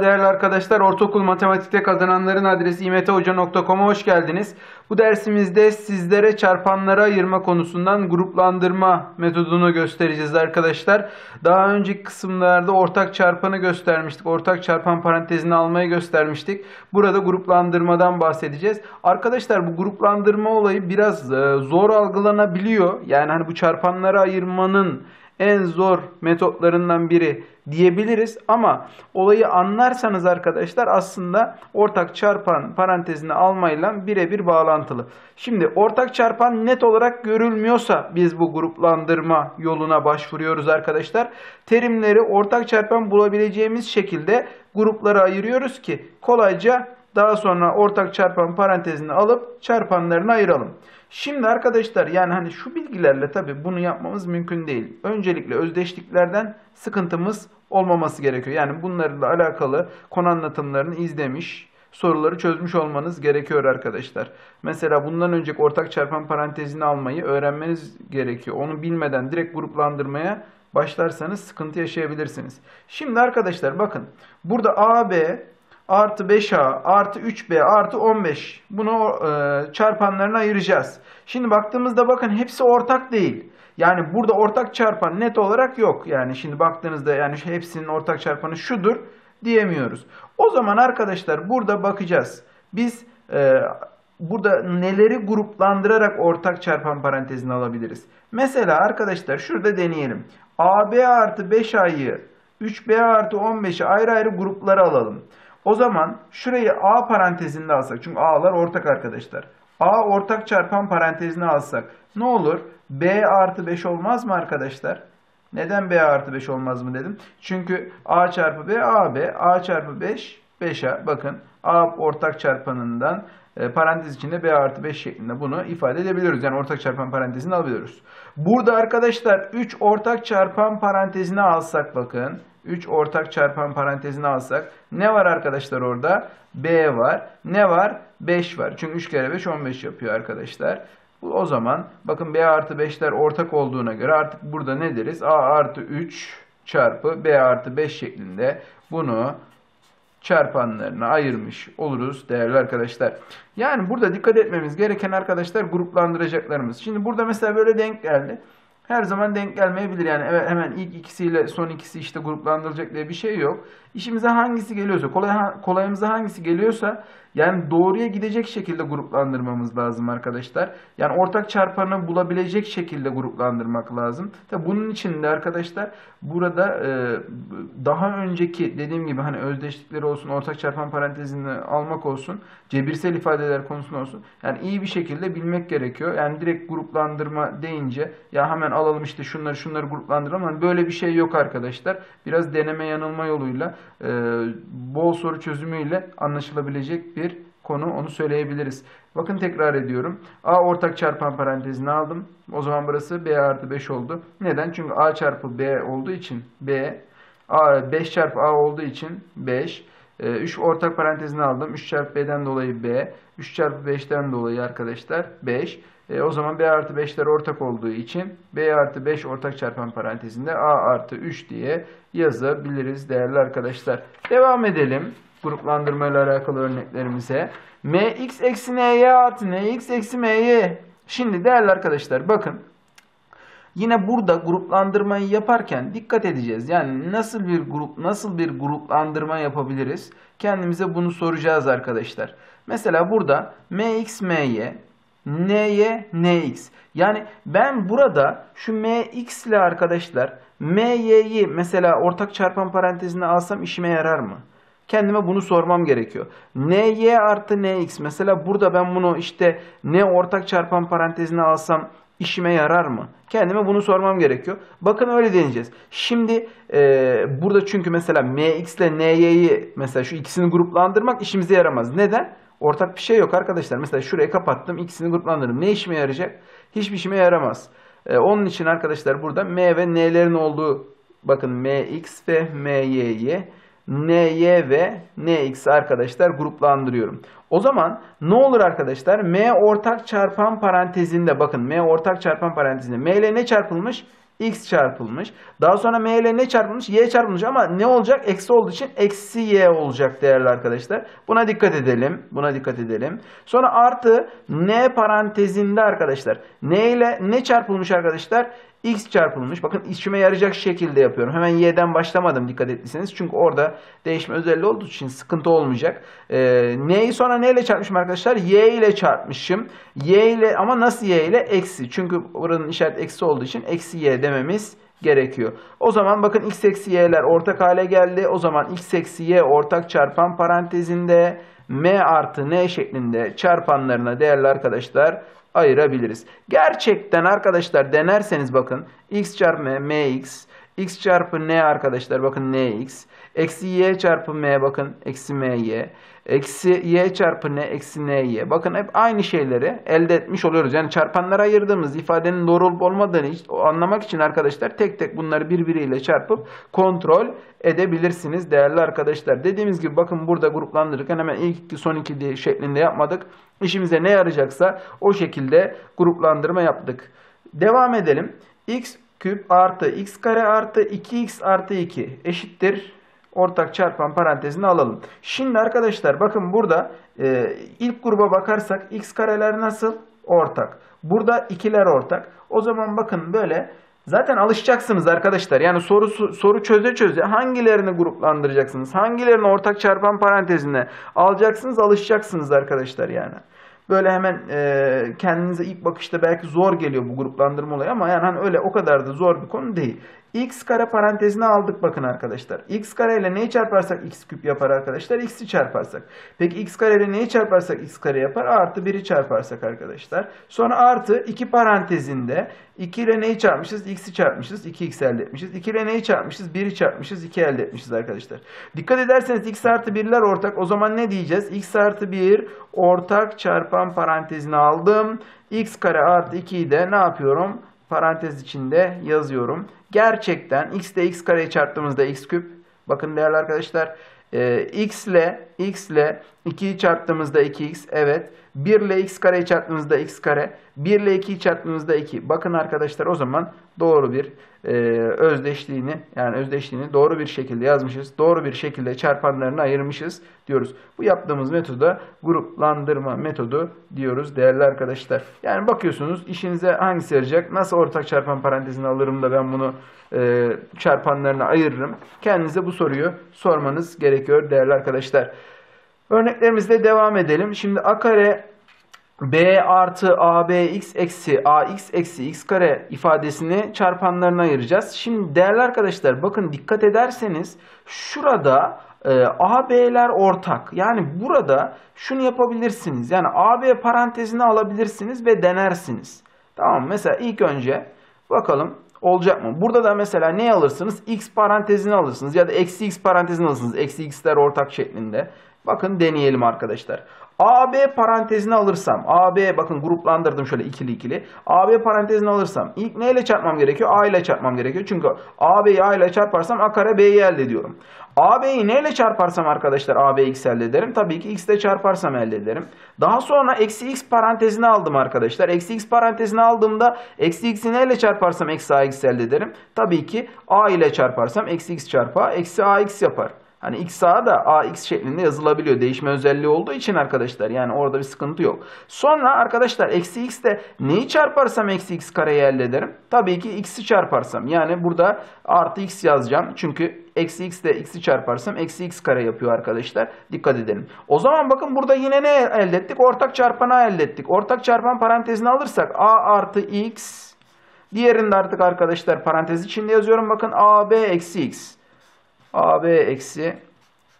Değerli arkadaşlar. Ortaokul matematikte kazananların adresi imetehoca.com'a hoş geldiniz. Bu dersimizde sizlere çarpanlara ayırma konusundan gruplandırma metodunu göstereceğiz arkadaşlar. Daha önceki kısımlarda ortak çarpanı göstermiştik. Ortak çarpan parantezini almayı göstermiştik. Burada gruplandırmadan bahsedeceğiz. Arkadaşlar bu gruplandırma olayı biraz e, zor algılanabiliyor. Yani hani bu çarpanlara ayırmanın en zor metotlarından biri diyebiliriz ama olayı anlarsanız arkadaşlar aslında ortak çarpan parantezini almayla birebir bağlantılı. Şimdi ortak çarpan net olarak görülmüyorsa biz bu gruplandırma yoluna başvuruyoruz arkadaşlar. Terimleri ortak çarpan bulabileceğimiz şekilde gruplara ayırıyoruz ki kolayca daha sonra ortak çarpan parantezini alıp çarpanlarını ayıralım. Şimdi arkadaşlar yani hani şu bilgilerle tabi bunu yapmamız mümkün değil. Öncelikle özdeşliklerden sıkıntımız olmaması gerekiyor. Yani bunlarla alakalı konu anlatımlarını izlemiş, soruları çözmüş olmanız gerekiyor arkadaşlar. Mesela bundan önceki ortak çarpan parantezini almayı öğrenmeniz gerekiyor. Onu bilmeden direkt gruplandırmaya başlarsanız sıkıntı yaşayabilirsiniz. Şimdi arkadaşlar bakın burada AB artı 5A artı 3B artı 15 bunu e, çarpanlarına ayıracağız. Şimdi baktığımızda bakın hepsi ortak değil. Yani burada ortak çarpan net olarak yok. Yani şimdi baktığınızda yani hepsinin ortak çarpanı şudur diyemiyoruz. O zaman arkadaşlar burada bakacağız. Biz e, burada neleri gruplandırarak ortak çarpan parantezini alabiliriz. Mesela arkadaşlar şurada deneyelim. AB artı 5A'yı 3B artı 15'i ayrı ayrı gruplara alalım. O zaman şurayı A parantezinde alsak. Çünkü A'lar ortak arkadaşlar. A ortak çarpan parantezine alsak. Ne olur? B artı 5 olmaz mı arkadaşlar? Neden B artı 5 olmaz mı dedim? Çünkü A çarpı B AB. A çarpı 5 5A. Bakın A ortak çarpanından e, parantez içinde B artı 5 şeklinde bunu ifade edebiliyoruz. Yani ortak çarpan parantezini alabiliyoruz. Burada arkadaşlar 3 ortak çarpan parantezini alsak bakın. 3 ortak çarpan parantezini alsak ne var arkadaşlar orada? B var. Ne var? 5 var. Çünkü 3 kere 5 15 yapıyor arkadaşlar. O zaman bakın B artı 5'ler ortak olduğuna göre artık burada ne deriz? A artı 3 çarpı B artı 5 şeklinde bunu çarpanlarına ayırmış oluruz değerli arkadaşlar. Yani burada dikkat etmemiz gereken arkadaşlar gruplandıracaklarımız. Şimdi burada mesela böyle denk geldi her zaman denk gelmeyebilir. Yani evet hemen ilk ikisiyle son ikisi işte gruplandırılacak diye bir şey yok. İşimize hangisi geliyorsa, kolay, kolayımıza hangisi geliyorsa yani doğruya gidecek şekilde gruplandırmamız lazım arkadaşlar. Yani ortak çarpanı bulabilecek şekilde gruplandırmak lazım. Tabi bunun için de arkadaşlar burada e, daha önceki dediğim gibi hani özdeşlikleri olsun, ortak çarpan parantezini almak olsun, cebirsel ifadeler konusunda olsun. Yani iyi bir şekilde bilmek gerekiyor. Yani direkt gruplandırma deyince ya hemen alalım işte şunları şunları gruplandıralım. Yani böyle bir şey yok arkadaşlar. Biraz deneme yanılma yoluyla e, bol soru çözümüyle anlaşılabilecek bir konu onu söyleyebiliriz. Bakın tekrar ediyorum. A ortak çarpan parantezini aldım. O zaman burası B artı 5 oldu. Neden? Çünkü A çarpı B olduğu için B. A, 5 çarpı A olduğu için 5. 3 e, ortak parantezini aldım. 3 çarpı B'den dolayı B. 3 çarpı 5'ten dolayı arkadaşlar 5. E, o zaman B artı 5'ler ortak olduğu için B artı 5 ortak çarpan parantezinde A artı 3 diye yazabiliriz değerli arkadaşlar. Devam edelim gruplandırma ile alakalı örneklerimize. Mx eksi ny artı nx eksi my. Şimdi değerli arkadaşlar bakın. Yine burada gruplandırmayı yaparken dikkat edeceğiz. Yani nasıl bir grup nasıl bir gruplandırma yapabiliriz? Kendimize bunu soracağız arkadaşlar. Mesela burada mx my n'ye nx. Yani ben burada şu mx ile arkadaşlar my'yi mesela ortak çarpan parantezine alsam işime yarar mı? Kendime bunu sormam gerekiyor. ny artı nx mesela burada ben bunu işte ne ortak çarpan parantezine alsam işime yarar mı? Kendime bunu sormam gerekiyor. Bakın öyle deneyeceğiz. Şimdi e, burada çünkü mesela mx ile ny'yi mesela şu ikisini gruplandırmak işimize yaramaz. Neden? Ortak bir şey yok arkadaşlar. Mesela şurayı kapattım. ikisini gruplandırdım. Ne işime yarayacak? Hiçbir işime yaramaz. Ee, onun için arkadaşlar burada M ve N'lerin olduğu bakın MX ve MY'yi NY ve NX arkadaşlar gruplandırıyorum. O zaman ne olur arkadaşlar? M ortak çarpan parantezinde bakın M ortak çarpan parantezinde M ile ne çarpılmış? X çarpılmış. Daha sonra m ile ne çarpılmış? y çarpılmış ama ne olacak? Eksi olduğu için eksi y olacak değerli arkadaşlar. Buna dikkat edelim. Buna dikkat edelim. Sonra artı n parantezinde arkadaşlar. n ile ne çarpılmış arkadaşlar? X çarpılmış. Bakın işime yarayacak şekilde yapıyorum. Hemen y'den başlamadım dikkat ettiyseniz. Çünkü orada değişme özelliği olduğu için sıkıntı olmayacak. Ee, n'yi sonra ne ile çarpmışım arkadaşlar? y ile çarpmışım. y ile ama nasıl y ile? Eksi. Çünkü buranın işaret eksi olduğu için eksi y dememiz gerekiyor. O zaman bakın x eksi y'ler ortak hale geldi. O zaman x eksi y ortak çarpan parantezinde m artı n şeklinde çarpanlarına değerli arkadaşlar ayırabiliriz. Gerçekten arkadaşlar denerseniz bakın x çarpı m, mx, x çarpı n arkadaşlar bakın nx, eksi y çarpı m bakın eksi my, eksi y çarpı n eksi ny. Bakın hep aynı şeyleri elde etmiş oluyoruz. Yani çarpanlara ayırdığımız ifadenin doğru olup olmadığını anlamak için arkadaşlar tek tek bunları birbiriyle çarpıp kontrol edebilirsiniz değerli arkadaşlar. Dediğimiz gibi bakın burada gruplandırırken hemen ilk iki son iki diye şeklinde yapmadık. İşimize ne yarayacaksa o şekilde gruplandırma yaptık. Devam edelim. x küp artı x kare artı 2x artı 2 eşittir. Ortak çarpan parantezini alalım. Şimdi arkadaşlar bakın burada e, ilk gruba bakarsak x kareler nasıl? Ortak. Burada ikiler ortak. O zaman bakın böyle Zaten alışacaksınız arkadaşlar. Yani soru soru çöze çöze hangilerini gruplandıracaksınız? Hangilerini ortak çarpan parantezine alacaksınız, alışacaksınız arkadaşlar yani. Böyle hemen e, kendinize ilk bakışta belki zor geliyor bu gruplandırma olayı ama yani hani öyle o kadar da zor bir konu değil x kare parantezine aldık bakın arkadaşlar. x kare ile neyi çarparsak x küp yapar arkadaşlar. x'i çarparsak. Peki x kare ile neyi çarparsak x kare yapar. Artı 1'i çarparsak arkadaşlar. Sonra artı 2 parantezinde 2 ile neyi çarpmışız? x'i çarpmışız. 2x elde etmişiz. 2 ile neyi çarpmışız? 1'i çarpmışız. 2 elde etmişiz arkadaşlar. Dikkat ederseniz x artı 1'ler ortak. O zaman ne diyeceğiz? x artı 1 ortak çarpan parantezine aldım. x kare artı 2'yi de ne yapıyorum? Parantez içinde yazıyorum. Gerçekten x ile x kareyi çarptığımızda x küp. Bakın değerli arkadaşlar. E, x ile x ile 2'yi çarptığımızda 2x. Evet. 1 ile x kareyi çarptığımızda x kare. 1 ile 2'yi çarptığımızda 2. Bakın arkadaşlar o zaman doğru bir e, özdeşliğini yani özdeşliğini doğru bir şekilde yazmışız. Doğru bir şekilde çarpanlarını ayırmışız diyoruz. Bu yaptığımız metoda gruplandırma metodu diyoruz değerli arkadaşlar. Yani bakıyorsunuz işinize hangisi yarayacak? Nasıl ortak çarpan parantezini alırım da ben bunu e, çarpanlarına ayırırım? Kendinize bu soruyu sormanız gerekiyor değerli arkadaşlar. Örneklerimizle devam edelim. Şimdi a kare b artı abx eksi ax eksi x kare ifadesini çarpanlarına ayıracağız. Şimdi değerli arkadaşlar bakın dikkat ederseniz şurada e, AB'ler ortak. Yani burada şunu yapabilirsiniz. Yani AB parantezini alabilirsiniz ve denersiniz. Tamam Mesela ilk önce bakalım olacak mı? Burada da mesela ne alırsınız? X parantezini alırsınız ya da eksi X parantezini alırsınız. Eksi X'ler ortak şeklinde. Bakın deneyelim arkadaşlar. AB parantezini alırsam, AB bakın gruplandırdım şöyle ikili ikili. AB parantezini alırsam ilk neyle çarpmam gerekiyor? A ile çarpmam gerekiyor. Çünkü AB'yi A ile çarparsam A kare B'yi elde ediyorum. AB'yi neyle çarparsam arkadaşlar AB x elde ederim. Tabii ki x ile çarparsam elde ederim. Daha sonra eksi x parantezini aldım arkadaşlar. Eksi x parantezini aldığımda eksi x'i neyle çarparsam eksi ax elde ederim. Tabii ki A ile çarparsam eksi x çarpı eksi ax yapar. Hani x sağa da ax şeklinde yazılabiliyor. Değişme özelliği olduğu için arkadaşlar. Yani orada bir sıkıntı yok. Sonra arkadaşlar eksi x de neyi çarparsam eksi x kareyi elde ederim? Tabii ki x'i çarparsam. Yani burada artı x yazacağım. Çünkü eksi x de x'i çarparsam eksi x kare yapıyor arkadaşlar. Dikkat edelim. O zaman bakın burada yine ne elde ettik? Ortak çarpanı elde ettik. Ortak çarpan parantezini alırsak a artı x Diğerinde artık arkadaşlar parantez içinde yazıyorum. Bakın AB eksi x. AB eksi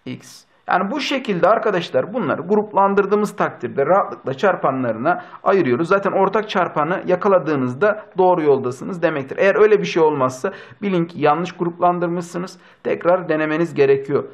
X. Yani bu şekilde arkadaşlar bunları gruplandırdığımız takdirde rahatlıkla çarpanlarına ayırıyoruz. Zaten ortak çarpanı yakaladığınızda doğru yoldasınız demektir. Eğer öyle bir şey olmazsa bilin ki yanlış gruplandırmışsınız. Tekrar denemeniz gerekiyor.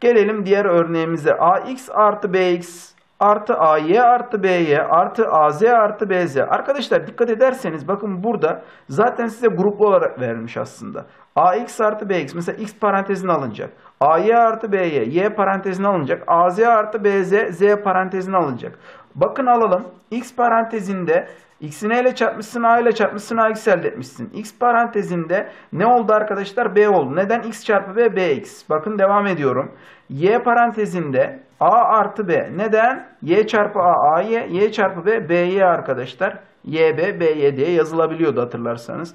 Gelelim diğer örneğimize. AX artı BX artı AY artı BY artı AZ artı BZ. Arkadaşlar dikkat ederseniz bakın burada zaten size gruplu olarak verilmiş aslında. AX artı BX mesela X parantezine alınacak. AY artı BY Y parantezine alınacak. AZ artı BZ Z parantezine alınacak. Bakın alalım. X parantezinde x'i ile çarpmışsın, a ile çarpmışsın, a x elde etmişsin. X parantezinde ne oldu arkadaşlar? B oldu. Neden? x çarpı b, bx. Bakın devam ediyorum. Y parantezinde a artı b. Neden? y çarpı a, a y, çarpı b, b y arkadaşlar. y b, b y diye yazılabiliyordu hatırlarsanız.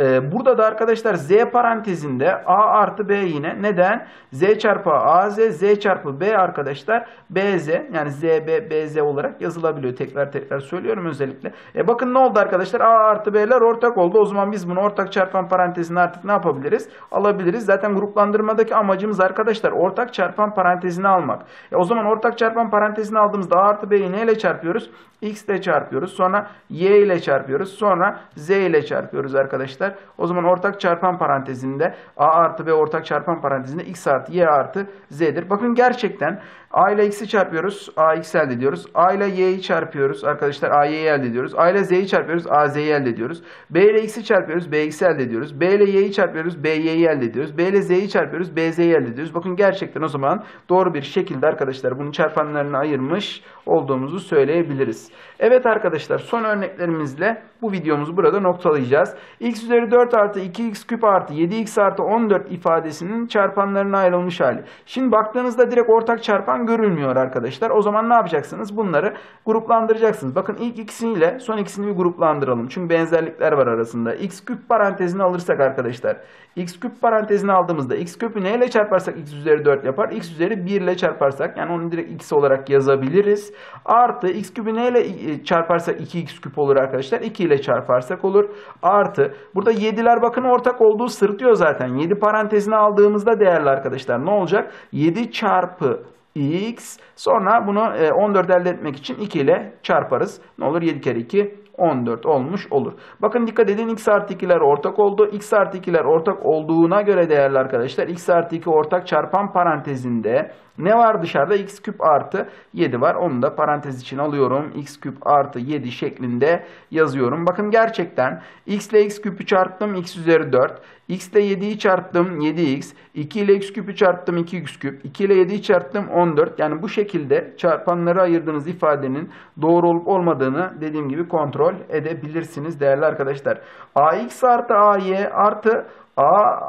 Ee, burada da arkadaşlar z parantezinde a artı b yine. Neden? z çarpı az, z çarpı b arkadaşlar bz yani zb, bz olarak yazılabiliyor. Tekrar tekrar söylüyorum özellikle. E bakın ne oldu arkadaşlar? a artı b'ler ortak oldu. O zaman biz bunu ortak çarpan parantezine artık ne yapabiliriz? Alabiliriz. Zaten gruplandırmadaki amacımız arkadaşlar ortak çarpan parantezini almak. E o zaman ortak çarpan parantezini aldığımızda a artı b'yi neyle çarpıyoruz? x ile çarpıyoruz. Sonra y ile çarpıyoruz. Sonra z ile çarpıyoruz arkadaşlar. O zaman ortak çarpan parantezinde a artı b ortak çarpan parantezinde x artı y artı z'dir. Bakın gerçekten a ile x'i çarpıyoruz. a x elde ediyoruz. a ile y'yi çarpıyoruz. Arkadaşlar a y'yi elde ediyoruz. a ile z'yi çarpıyoruz. a z'yi elde ediyoruz. b ile x'i çarpıyoruz. b x'i elde ediyoruz. b ile y'yi çarpıyoruz. b y'yi elde ediyoruz. b ile z'yi çarpıyoruz. b z'yi elde ediyoruz. Bakın gerçekten o zaman doğru bir şekilde arkadaşlar bunun çarpanlarını ayırmış olduğumuzu söyleyebiliriz. Evet arkadaşlar son örneklerimizle bu videomuzu burada noktalayacağız. x üzeri 4 artı 2x küp artı 7x artı 14 ifadesinin çarpanlarına ayrılmış hali. Şimdi baktığınızda direkt ortak çarpan görülmüyor arkadaşlar. O zaman ne yapacaksınız? Bunları gruplandıracaksınız. Bakın ilk ikisiyle son ikisini bir gruplandıralım. Çünkü benzerlikler var arasında. x küp parantezini alırsak arkadaşlar. x küp parantezini aldığımızda x küpü neyle çarparsak x üzeri 4 yapar. x üzeri 1 ile çarparsak yani onu direkt x olarak yazabiliriz. Artı x küpü neyle çarparsak 2x küp olur arkadaşlar. 2 ile çarparsak olur. Artı burada 7'ler bakın ortak olduğu sırtıyor zaten. 7 parantezini aldığımızda değerli arkadaşlar ne olacak? 7 çarpı x sonra bunu 14 elde etmek için 2 ile çarparız. Ne olur 7 kere 2 14 olmuş olur. Bakın dikkat edin x artı 2'ler ortak oldu. x artı 2'ler ortak olduğuna göre değerli arkadaşlar x artı 2 ortak çarpan parantezinde ne var dışarıda? x küp artı 7 var. Onu da parantez için alıyorum. x küp artı 7 şeklinde yazıyorum. Bakın gerçekten x ile x küpü çarptım x üzeri 4. x ile 7'yi çarptım 7x. 2 ile x küpü çarptım 2x küp. 2 ile 7'yi çarptım 14. Yani bu şekilde çarpanları ayırdığınız ifadenin doğru olup olmadığını dediğim gibi kontrol edebilirsiniz değerli arkadaşlar. ax artı ay artı a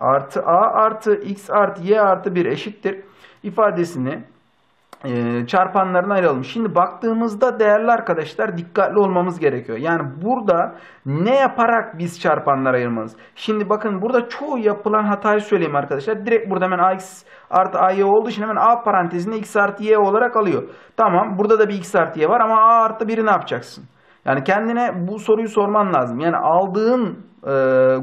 artı a artı x artı y artı 1 eşittir ifadesini e, çarpanlarına ayıralım. Şimdi baktığımızda değerli arkadaşlar dikkatli olmamız gerekiyor. Yani burada ne yaparak biz çarpanlara ayırmalıyız? Şimdi bakın burada çoğu yapılan hatayı söyleyeyim arkadaşlar. Direkt burada hemen ax artı ay olduğu için hemen a parantezinde x artı y olarak alıyor. Tamam burada da bir x artı y var ama a artı 1'i ne yapacaksın? Yani kendine bu soruyu sorman lazım. Yani aldığın e,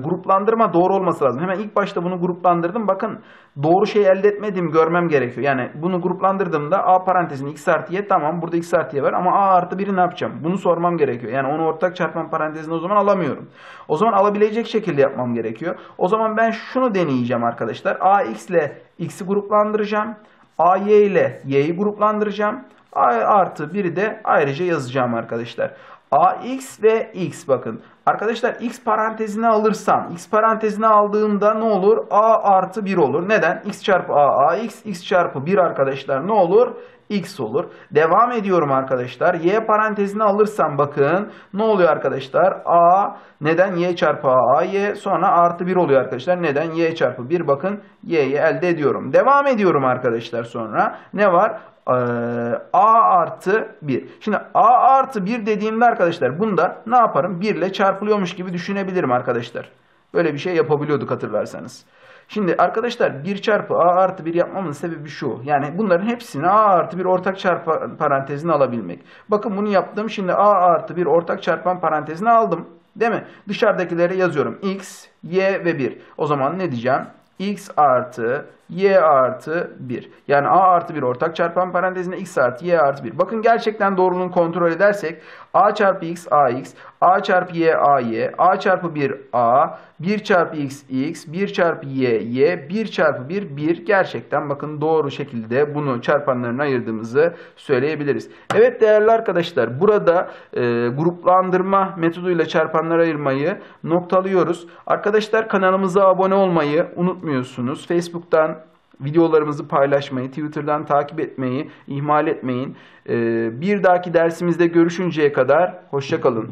gruplandırma doğru olması lazım. Hemen ilk başta bunu gruplandırdım. Bakın doğru şey elde etmedim görmem gerekiyor. Yani bunu gruplandırdığımda a parantezin x artı y tamam burada x artı y var ama a artı 1'i ne yapacağım? Bunu sormam gerekiyor. Yani onu ortak çarpma parantezine o zaman alamıyorum. O zaman alabilecek şekilde yapmam gerekiyor. O zaman ben şunu deneyeceğim arkadaşlar. a x ile x'i gruplandıracağım. a y ile y'yi gruplandıracağım. A artı 1'i de ayrıca yazacağım arkadaşlar. Ax ve x bakın. Arkadaşlar x parantezine alırsam, x parantezine aldığımda ne olur? a artı 1 olur. Neden? x çarpı a, ax, x çarpı 1 arkadaşlar ne olur? x olur. Devam ediyorum arkadaşlar. Y parantezine alırsam bakın ne oluyor arkadaşlar? A neden? Y çarpı A, A Y sonra artı 1 oluyor arkadaşlar. Neden? Y çarpı 1 bakın Y'yi elde ediyorum. Devam ediyorum arkadaşlar sonra. Ne var? A artı 1. Şimdi A artı 1 dediğimde arkadaşlar bunda ne yaparım? 1 ile çarpılıyormuş gibi düşünebilirim arkadaşlar. Böyle bir şey yapabiliyorduk hatırlarsanız. Şimdi arkadaşlar 1 çarpı A artı 1 yapmamın sebebi şu. Yani bunların hepsini A artı 1 ortak çarpan parantezine alabilmek. Bakın bunu yaptım. Şimdi A artı 1 ortak çarpan parantezine aldım. Değil mi? Dışarıdakileri yazıyorum. X, Y ve 1. O zaman ne diyeceğim? X artı y artı 1. Yani a artı 1 ortak çarpan parantezinde x artı y artı 1. Bakın gerçekten doğruluğunu kontrol edersek a çarpı x ax, a çarpı y ay, a çarpı 1 a, 1 çarpı x x, 1 çarpı y y, 1 çarpı 1 1. Gerçekten bakın doğru şekilde bunu çarpanlarına ayırdığımızı söyleyebiliriz. Evet değerli arkadaşlar burada e, gruplandırma metoduyla çarpanları ayırmayı noktalıyoruz. Arkadaşlar kanalımıza abone olmayı unutmuyorsunuz. Facebook'tan Videolarımızı paylaşmayı, Twitter'dan takip etmeyi ihmal etmeyin. Ee, bir dahaki dersimizde görüşünceye kadar hoşçakalın.